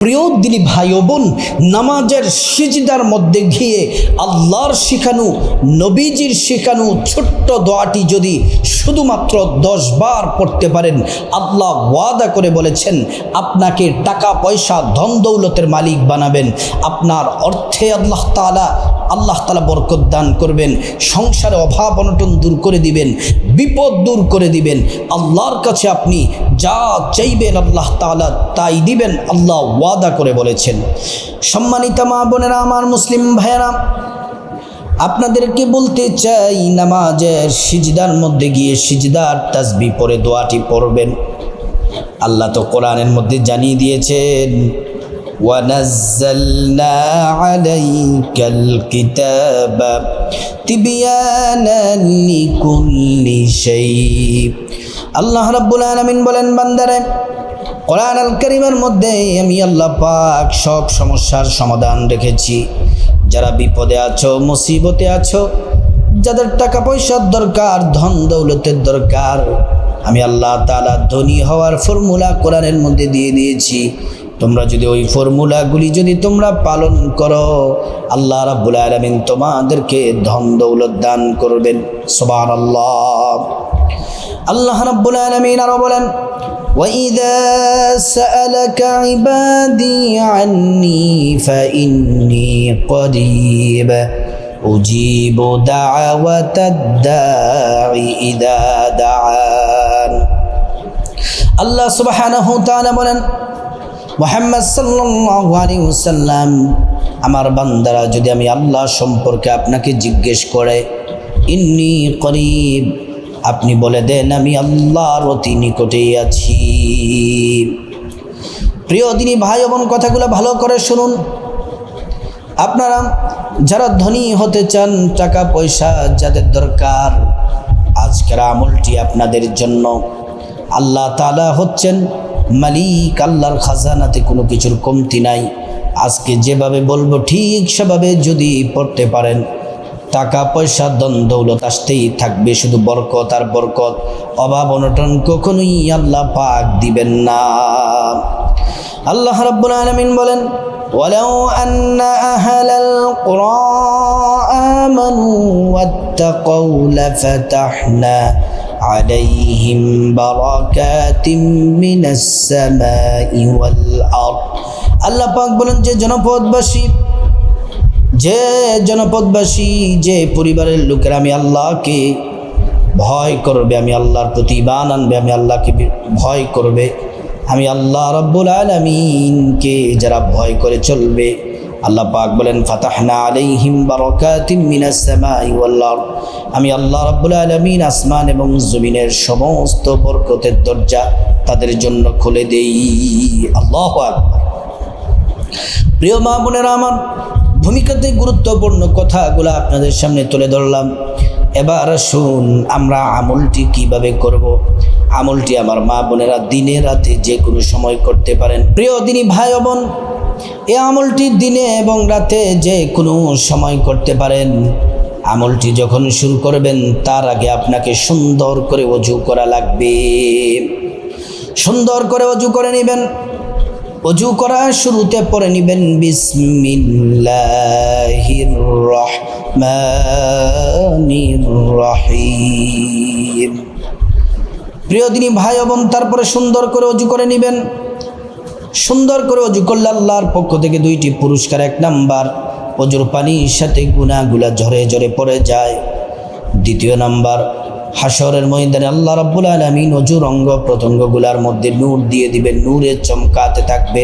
প্রিয় দিনী ভাই বোন, নামাজের সিজদার মধ্যে গিয়ে আল্লাহর শিখানো, নবীজির শিখানো ছোট্ট দোয়াটি যদি শুধুমাত্র দশ বার পড়তে পারেন, আল্লাহ ওয়াদা করে বলেছেন, আপনাকে টাকা, পয়সা, ধন, দৌলতের মালিক বানাবেন। আপনার অর্থে আল্লাহ তালা আল্লাহ তালা বরকত দান করবেন, সংসারে অভাব অনটন দূর করে দিবেন, বিপদ দূর করে দিবেন। আল্লাহর কাছে আপনি যা চাইবেন আল্লাহ তালা তাই দিবেন, আল্লাহ ওয়াদা করে বলেছেন সম্মানিত মা বোনেরা আমার মুসলিম ভাইয়েরা আপনাদেরকে বলতে চাই নামাজের সিজদার মধ্যে গিয়ে সিজদার তাসবি পরে দোয়াটি পড়বেন আল্লাহ তো কোরআনের মধ্যে জানিয়ে দিয়েছেন ونزلنا عليك الكتاب تبيانا لكل شيء আল্লাহ রাব্বুল আলামিন বলেন বান্দারে কোরআন আল করিমের মধ্যে আমি আল্লাহ পাক সব সমস্যার সমাধান রেখেছি। যারা বিপদে আছো, মুসিবতে আছো, যাদের টাকা পয়সার দরকার, ধন দৌলতের দরকার, আমি আল্লাহ তালা ধনী হওয়ার ফর্মুলা কোরআনের মধ্যে দিয়ে দিয়েছি। তোমরা যদি ওই ফর্মুলাগুলি যদি তোমরা পালন করো, আল্লাহ রাব্বুল আলামিন তোমাদেরকে ধন দৌলত দান করবেন। সবার আল্লাহ আল্লাহ রাব্বুল আলামিন আরও বলেন وإذا سألك عبادي عني فإني قريب أجيب دعوة الداع إذا دعان আল্লাহ সুবহানাহু তাআলা বলেন মোহাম্মদ সাল্লাল্লাহু আলাইহি ওয়াসাল্লাম আমার বান্দারা যদি আমি আল্লাহ সম্পর্কে আপনাকে জিজ্ঞেস করে ইন্নি করিব আপনি বলে দেন, আমি আল্লাহর অতি নিকটেই আছি। প্রিয় দিনী ভাই বোন, কথাগুলো ভালো করে শুনুন। আপনারা যারা ধনী হতে চান টাকা পয়সা যাদের দরকার, আজকের আমলটি আপনাদের জন্য। আল্লাহ তালা হচ্ছেন মালিক, আল্লাহর খাজানাতে কোনো কিছুর কমতি নাই। আজকে যেভাবে বলব, ঠিক সেভাবে যদি পড়তে পারেন। টাকা পয়সা দন দৌলত আসতেই থাকবে শুধু বরকত আর বরকত অভাব অনটন কখনোই আল্লাহ পাক দিবেন না আল্লাহ রাব্বুল আলামিন বলেন ولو أن أهل القرى آمنوا واتقوا لفتحنا عليهم بركات من السماء والأرض আল্লাহ পাক বলেন যে জনপদবাসী যে জনপদবাসী, যে পরিবারের লোকেরা আমি আল্লাহকে ভয় করবে, আমি আল্লাহর প্রতি ইমান আনবে, আমি আল্লাহকে ভয় করবে, আমি আল্লাহ রব্বুল আলমিনকে যারা ভয় করে চলবে, আল্লাহ পাক বলেন, ফাতাহনা আলাইহিম বারাকাতিম মিনাস আমি আল্লাহ রাব্বুল আলামিন আসমান এবং জমিনের সমস্ত বরকতের দরজা তাদের জন্য খুলে দেই। আল্লাহু আকবার। প্রিয় মা বোনেরা আমার ভূমিকাতে গুরুত্বপূর্ণ কথাগুলো আপনাদের সামনে তুলে ধরলাম। এবার শুন আমরা আমলটি কীভাবে করব। আমলটি আমার মা বোনেরা দিনে রাতে যে কোনো সময় করতে পারেন। প্রিয় দিনী ভাই বোন এই আমলটি দিনে এবং রাতে যে কোনো সময় করতে পারেন। আমলটি যখন শুরু করবেন, তার আগে আপনাকে সুন্দর করে অজু করা লাগবে। সুন্দর করে অজু করে নেবেন। অজু করা শুরুতে পড়ে নিবেন বিসমিল্লাহির রহমানির রহিম। প্রিয় দিনী ভাই বোন, তারপরে সুন্দর করে অজু করে নেবেন। সুন্দর করে অজু করলে আল্লাহর পক্ষ থেকে দুইটি পুরস্কার, এক নাম্বার, অজুর পানির সাথে গুণাগুলা ঝরে ঝরে পড়ে যায়। দ্বিতীয় নাম্বার হাসরের ময়দানে আল্লাহ রাব্বুল আলামিন অজুর অঙ্গ প্রত্যঙ্গগুলার মধ্যে নূর দিয়ে দিবেন, নূরের চমকাতে থাকবে।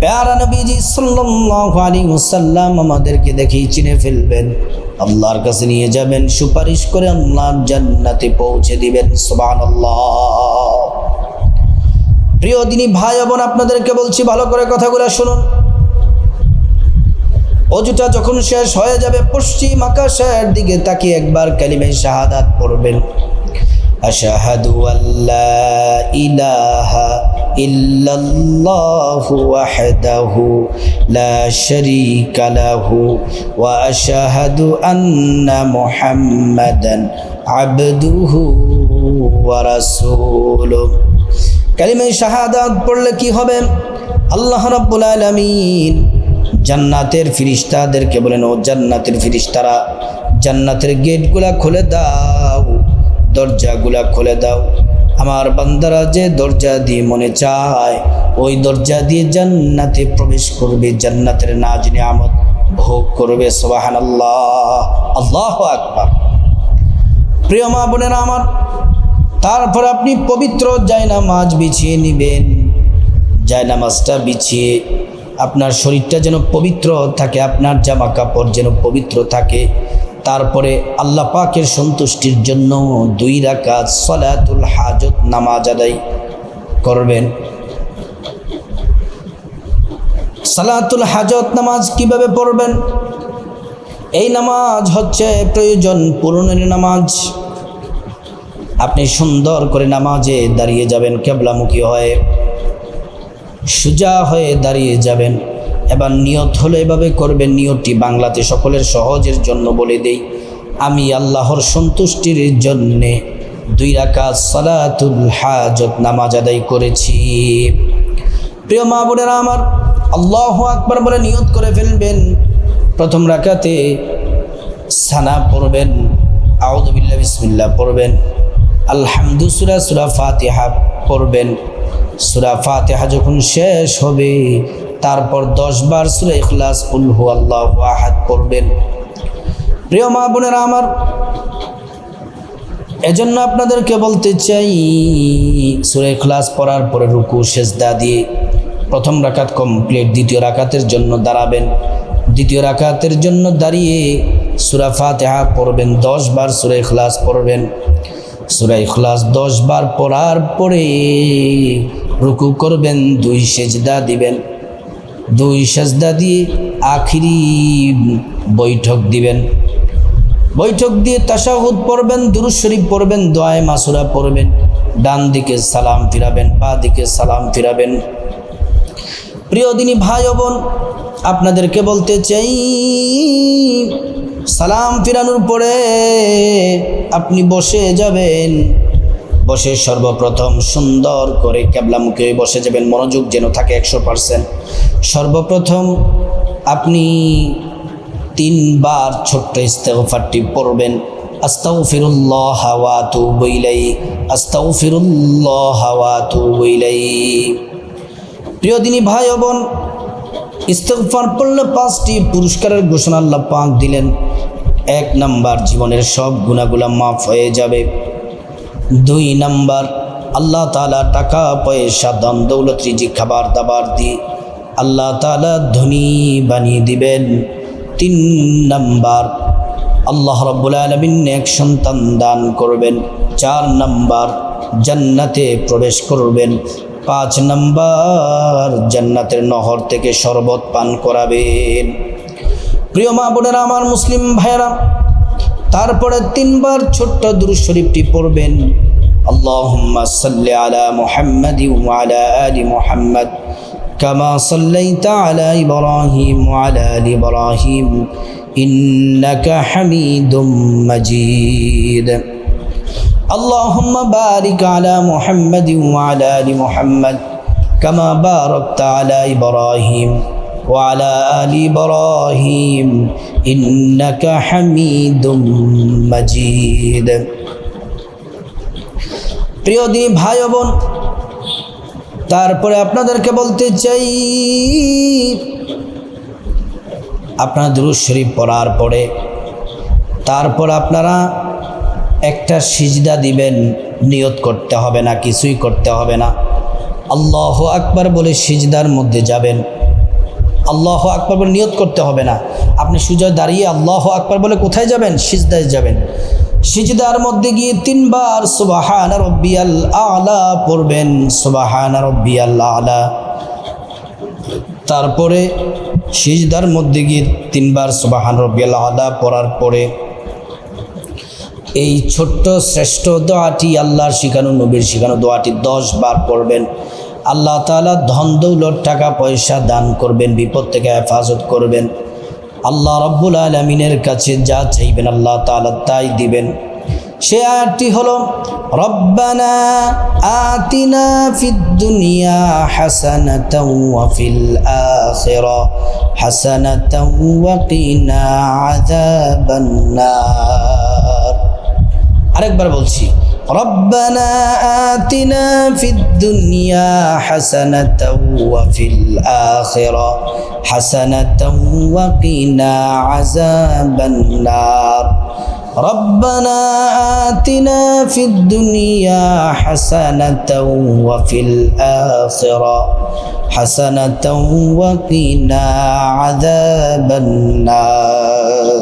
প্যারা নবীজি সাল্লাল্লাহু আলাইহি ওয়াসাল্লাম আমাদেরকে দেখেই চিনে ফেলবেন। আল্লাহর কাছে নিয়ে যাবেন, সুপারিশ করে আল্লাহর জান্নাতে পৌঁছে দিবেন, সুবহানাল্লাহ। প্রিয় দিনী ভাই বোন, আপনাদেরকে বলছি, ভালো করে কথাগুলো শুনুন। অজুটা যখন শেষ হয়ে যাবে, পশ্চিম আকাশের দিকে তাকিয়ে একবার কালিমে শাহাদাত পড়বেন। আশাহাদু আল্লাহ ইলাহা ইল্লাল্লাহু ওয়াহদাহু লা শারীকা ওয়া আশহাদু আন্না মুহাম্মাদান আবদুহু ওয়া রাসূলুহু। কালিমে শাহাদাত পড়লে কি হবে? আল্লাহ রাব্বুল আলামিন জান্নাতের ফিরিস্তাদেরকে বলেন ও জান্নাতের ফিরিস্তারা, জান্নাতের গেটগুলা খুলে দাও, দরজাগুলা খুলে দাও। আমার বান্দারা যে দরজা দিয়ে মনে চায়, ওই দরজা দিয়ে জান্নাতে প্রবেশ করবে, জান্নাতের নাজ নিয়ামত ভোগ করবে সোবাহান আল্লাহ আল্লাহ আকবার। প্রিয় মা বোনেরা আমার, তারপর আপনি পবিত্র জায়নামাজ বিছিয়ে নেবেন, জায়নামাজটা বিছিয়ে আপনার শরীরটা যেন পবিত্র থাকে, আপনার জামা কাপড় যেন পবিত্র থাকে। তারপরে আল্লাহ পাকের সন্তুষ্টির জন্য দুই রাকাত সলাতুল হাজত নামাজ আদায় করবেন। সালাতুল হাজত নামাজ কীভাবে পড়বেন? এই নামাজ হচ্ছে প্রয়োজন পূরণের নামাজ। আপনি সুন্দর করে নামাজে দাঁড়িয়ে যাবেন, কেবলামুখী হয়ে। সুজা হয়ে দাঁড়িয়ে যাবেন। এবার নিয়ত হলো এভাবে করবেন। নিয়তটি বাংলাতে সকলের সহজের জন্য বলে দেই। আমি আল্লাহর সন্তুষ্টির জন্যে দুই রাকাত সালাতুল হাজত নামাজ আদায় করেছি। প্রিয় মা বোনেরা আমার, আল্লাহ আকবার বলে নিয়ত করে ফেলবেন। প্রথম রাকাতে সানা পড়বেন। আউদুবিল্লা বিসমিল্লা পড়বেন। আলহামদুসুরা সুরা সুরা ফাতিহা পড়বেন। সুরা ফাতিহা যখন শেষ হবে, তারপর দশ বার সুরা ইখলাস উল্হু আল্লাহ আহাদ পড়বেন। প্রিয় মা বোনেরা আমার, এজন্য আপনাদেরকে বলতে চাই, সুরে ইখলাস পড়ার পরে রুকু, সেজদা দিয়ে প্রথম রাকাত কমপ্লিট, দ্বিতীয় রাকাতের জন্য দাঁড়াবেন। দ্বিতীয় রাকাতের জন্য দাঁড়িয়ে সুরা ফাতেহা পড়বেন দশ বার সুরা ইখলাস পড়বেন। সুরা ইখলাস দশ বার পড়ার পরে রুকু করবেন, দুই সেজদা দিবেন। দুই সেজদা দিয়ে আখিরি বৈঠক দিবেন। বৈঠক দিয়ে তাসাহুদ পড়বেন, দুরুদ শরীফ পড়বেন, দোয়ায় মাসুরা পড়বেন। ডান দিকে সালাম ফিরাবেন পা দিকে সালাম ফিরাবেন। প্রিয় দিনী ভাই বোন, আপনাদেরকে বলতে চাই, সালাম ফিরানোর পরে আপনি বসে যাবেন। বসে সর্বপ্রথম সুন্দর করে ক্যাবলামুখে বসে যাবেন, মনোযোগ যেন থাকে একশো পারসেন্ট সর্বপ্রথম আপনি তিনবার ছোট্ট ইস্তেগফারটি পড়বেন আস্তাউ ফিরুল্লাহ হাওয়া তু বইলাই আস্তাউ ফিরুল্লাহ হাওয়া তু বইলাই প্রিয় দিনী ভাই বোন, ইস্তেগফার পড়লে পাঁচটি পুরস্কারের ঘোষণা আল্লাহ পাক দিলেন। এক নাম্বার, জীবনের সব গুণাগুলা মাফ হয়ে যাবে। দুই নাম্বার, আল্লাহ তালা টাকা, পয়সা দান দৌলত রিজি খাবার, দাবার দিয়ে আল্লাহ তালা ধনী বানিয়ে দিবেন। তিন নাম্বার, আল্লাহ রব্বুল আলমিন এক সন্তান দান করবেন। চার নাম্বার, জান্নাতে প্রবেশ করবেন। পাঁচ নাম্বার, জান্নাতের নহর থেকে শরবত পান করাবেন। প্রিয় মা বোনেরা, আমার মুসলিম ভাইয়েরা তারপরে তিনবার ছোট্ট দুরুদ শরীফটি পড়বেন। আল্লাহুম্মা সাল্লি আলা মুহাম্মাদি ওয়া আলা আলি মুহাম্মাদ কামা সাল্লাইতা আলা ইব্রাহিম ওয়া আলা আলি ইব্রাহিম ইন্নাকা হামিদুম মাজিদ। আল্লাহুম্মা বারিক আলা وعلى آل إبراهيم إنك حميد مجيد প্রিয় দিনী ভাই ও বোন তারপরে আপনাদেরকে বলতে চাই আপনারা দুরুদ শরীফ পড়ার পরে তারপর আপনারা একটা সিজদা দিবেন নিয়ত করতে হবে না কিছুই করতে হবে না আল্লাহ আকবার বলে সিজদার মধ্যে যাবেন আল্লাহ আকবর বলে নিয়ত করতে হবে না। আপনি সুজয় দাঁড়িয়ে আল্লাহ আকবার বলে কোথায় যাবেন? সিজদায় যাবেন। সিজদার মধ্যে গিয়ে তিনবার সুবাহান রব্বিয়াল আলা পড়বেন। সুবাহান রব্বিয়াল আলা। তারপরে সিজদার মধ্যে গিয়ে তিনবার সুবাহান রব্বিয়াল আলা পড়ার পরে এই ছোট্ট শ্রেষ্ঠ দোয়াটি আল্লাহর শিখানো, নবীর শিখানো দোয়াটি দশ বার পড়বেন। আল্লাহ তালা ধন দৌলত, টাকা পয়সা দান করবেন, বিপদ থেকে হেফাজত করবেন। আল্লাহ রব্বুল আলমিনের কাছে যা চাইবেন আল্লাহ তালা তাই দিবেন। সে আয়াতটি হলো, রব্বানা দুনিয়া আরেকবার বলছি ربنا آتنا في الدنيا حسنة وفي الآخرة حسنة وقنا عذاب النار ربنا آتنا في الدنيا حسنة وفي الآخرة حسنة وقنا عذاب النار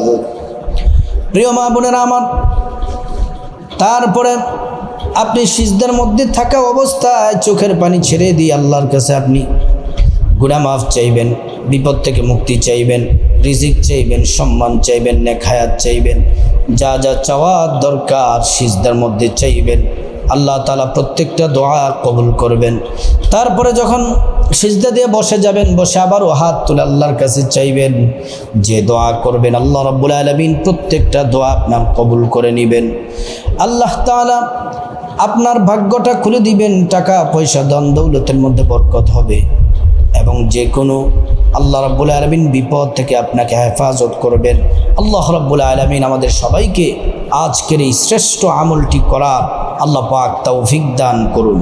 প্রিয় মা বোনেরা আমার তারপরে আপনি সিজদার মধ্যে থাকা অবস্থায় চোখের পানি ছেড়ে দিয়ে আল্লাহর কাছে আপনি গুণা মাফ চাইবেন, বিপদ থেকে মুক্তি চাইবেন, রিজিক চাইবেন, সম্মান চাইবেন নেখায়াত চাইবেন, যা যা চাওয়ার দরকার সিজদার মধ্যে চাইবেন, আল্লাহ তালা প্রত্যেকটা দোয়া কবুল করবেন। তারপরে যখন সিজদা দিয়ে বসে যাবেন, বসে আবারও হাত তুলে আল্লাহর কাছে চাইবেন। যে দোয়া করবেন আল্লাহ রব্বুল আলমিন, প্রত্যেকটা দোয়া আপনার কবুল করে নেবেন। আল্লাহ তালা আপনার ভাগ্যটা খুলে দিবেন, টাকা, পয়সা দন দৌলতের মধ্যে বরকত হবে। এবং যে কোনো আল্লাহ রব্বুল আলমিন বিপদ থেকে আপনাকে হেফাজত করবেন। আল্লাহ রব্বুল আলমিন আমাদের সবাইকে আজকের এই শ্রেষ্ঠ আমলটি করার আল্লাহ পাক তৌফিক দান করুন।